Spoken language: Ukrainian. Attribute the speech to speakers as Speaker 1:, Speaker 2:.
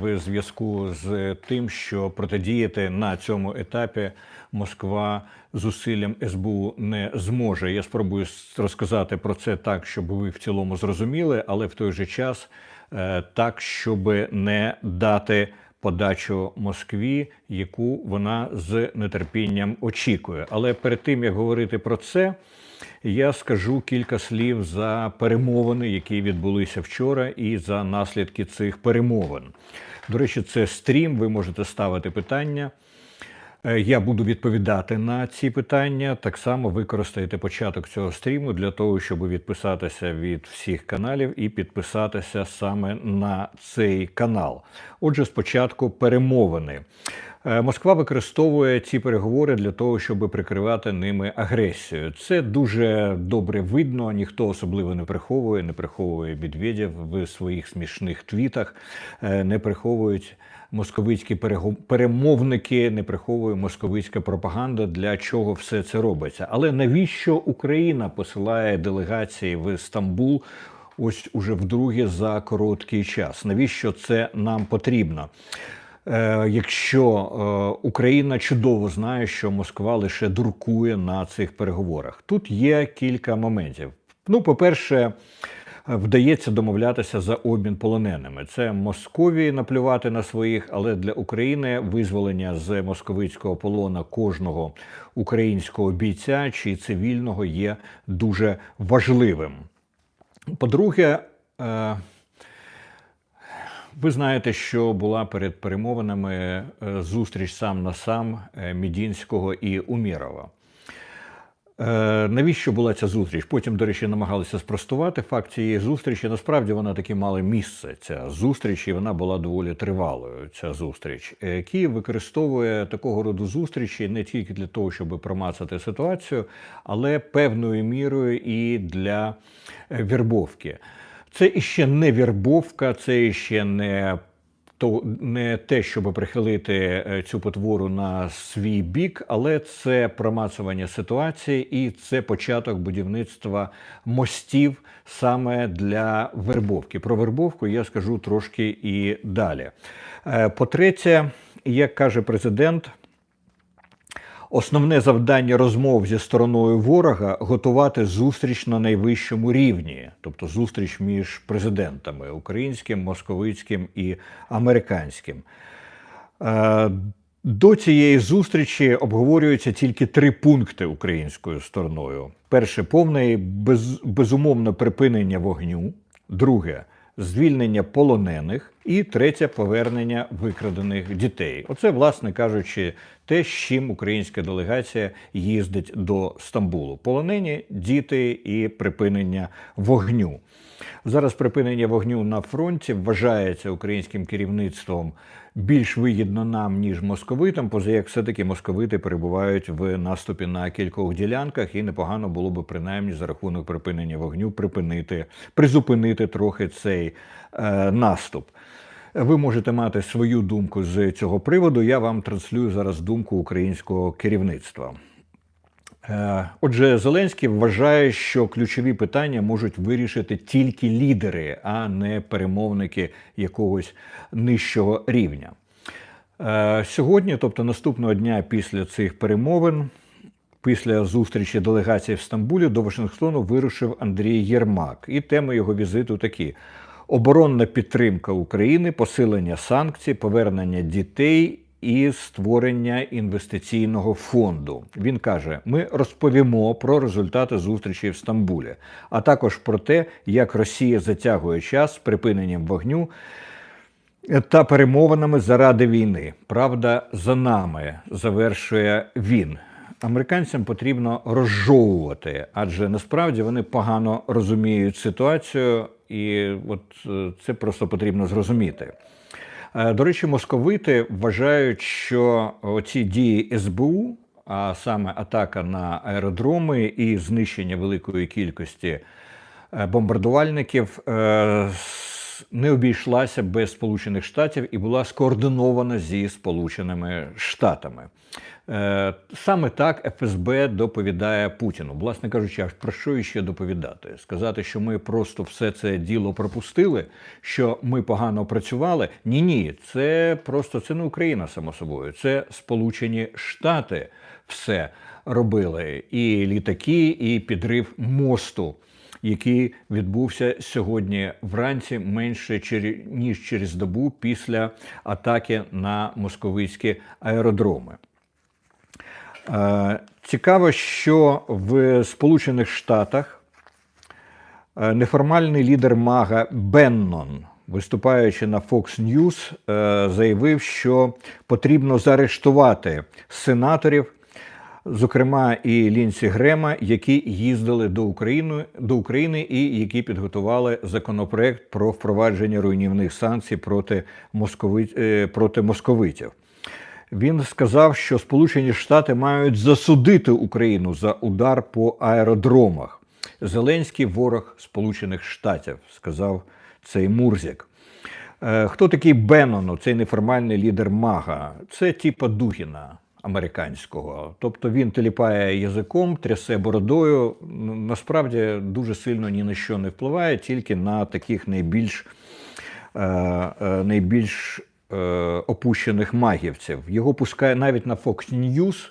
Speaker 1: в зв'язку з тим, що протидіяти на цьому етапі Москва зусиллям СБУ не зможе. Я спробую розказати про це так, щоб ви в цілому зрозуміли, але в той же час е, так, щоб не дати подачу Москві, яку вона з нетерпінням очікує. Але перед тим як говорити про це, я скажу кілька слів за перемовини, які відбулися вчора, і за наслідки цих перемовин. До речі, це стрім. Ви можете ставити питання. Е, Я буду відповідати на ці питання. Так само використаєте початок цього стріму для того, щоб відписатися від всіх каналів і підписатися саме на цей канал. Отже, спочатку перемовини. Е, Москва використовує ці переговори для того, щоб прикривати ними агресію. Це дуже добре видно. Ніхто особливо не приховує, не приховує Медведєв в своїх смішних твітах, е, не приховують московицькі перемовники, не приховує московицька пропаганда, для чого все це робиться. Але навіщо Україна посилає делегації в Стамбул? Ось уже вдруге за короткий час. Навіщо це нам потрібно? Е, якщо е, Україна чудово знає, що Москва лише дуркує на цих переговорах. Тут є кілька моментів. Ну, по-перше, е, вдається домовлятися за обмін полоненими. Це Московії наплювати на своїх, але для України визволення з московицького полона кожного українського бійця чи цивільного є дуже важливим. По-друге, ви знаєте, що була перед перемовинами е, зустріч сам на сам е, Мідінського і Умірова. Е, Навіщо була ця зустріч? Потім, до речі, намагалися спростувати факт цієї зустрічі. Насправді вона таки мала місце. Ця зустріч, і вона була доволі тривалою. Ця зустріч. Київ використовує такого роду зустрічі не тільки для того, щоб промацати ситуацію, але певною мірою і для вірбовки. Це іще не вірбовка, це іще не то не те, щоб прихилити е, цю потвору на свій бік, але це промацування ситуації і це початок будівництва мостів саме для вербовки. Про вербовку я скажу трошки і далі. Е, По-третє, як каже президент, Основне завдання розмов зі стороною ворога готувати зустріч на найвищому рівні, тобто зустріч між президентами українським, московицьким і американським. Е, До цієї зустрічі обговорюються тільки три пункти українською стороною: перше повне і без, безумовне припинення вогню, друге звільнення полонених, і третє повернення викрадених дітей. Оце, власне кажучи, те, з чим українська делегація їздить до Стамбулу: полонені, діти і припинення вогню. Зараз припинення вогню на фронті вважається українським керівництвом більш вигідно нам, ніж московитам, поза як все-таки московити перебувають в наступі на кількох ділянках, і непогано було би принаймні за рахунок припинення вогню припинити, призупинити трохи цей е, наступ. Ви можете мати свою думку з цього приводу. Я вам транслюю зараз думку українського керівництва. Е, Отже, Зеленський вважає, що ключові питання можуть вирішити тільки лідери, а не перемовники якогось нижчого рівня. Е, Сьогодні, тобто наступного дня після цих перемовин, після зустрічі делегації в Стамбулі до Вашингтону вирушив Андрій Єрмак. І теми його візиту такі: оборонна підтримка України, посилення санкцій, повернення дітей і створення інвестиційного фонду. Він каже: ми розповімо про результати зустрічі в Стамбулі, а також про те, як Росія затягує час з припиненням вогню та перемовинами заради війни. Правда, за нами завершує він. Американцям потрібно розжовувати, адже насправді вони погано розуміють ситуацію, і от е, це просто потрібно зрозуміти. Е, До речі, московити вважають, що ці дії СБУ, а саме атака на аеродроми і знищення великої кількості е, бомбардувальників, не обійшлася без Сполучених Штатів і була скоординована зі Сполученими Штатами. Е, Саме так ФСБ доповідає Путіну. Власне кажучи, а про що іще доповідати? Сказати, що ми просто все це діло пропустили, що ми погано працювали. Ні, ні, це просто це не Україна, само собою, це Сполучені Штати все робили. І літаки, і підрив мосту, який відбувся сьогодні вранці, менше ніж через добу після атаки на московицькі аеродроми. Е, Цікаво, що в Сполучених Штатах е, неформальний лідер Мага Беннон, виступаючи на Fox News, е, заявив, що потрібно заарештувати сенаторів, зокрема і Лінсі Грема, які їздили до України, до України і які підготували законопроект про впровадження руйнівних санкцій проти, московит, е, проти московитів. Він сказав, що Сполучені Штати мають засудити Україну за удар по аеродромах. Зеленський ворог Сполучених Штатів, сказав цей Мурзік. Е, Хто такий Беннон, цей неформальний лідер Мага? Це типа Дугіна американського. Тобто він теліпає язиком, трясе бородою. Насправді дуже сильно ні на що не впливає, тільки на таких найбільш, е, е, найбільш е, опущених магівців. Його пускає навіть на Fox News.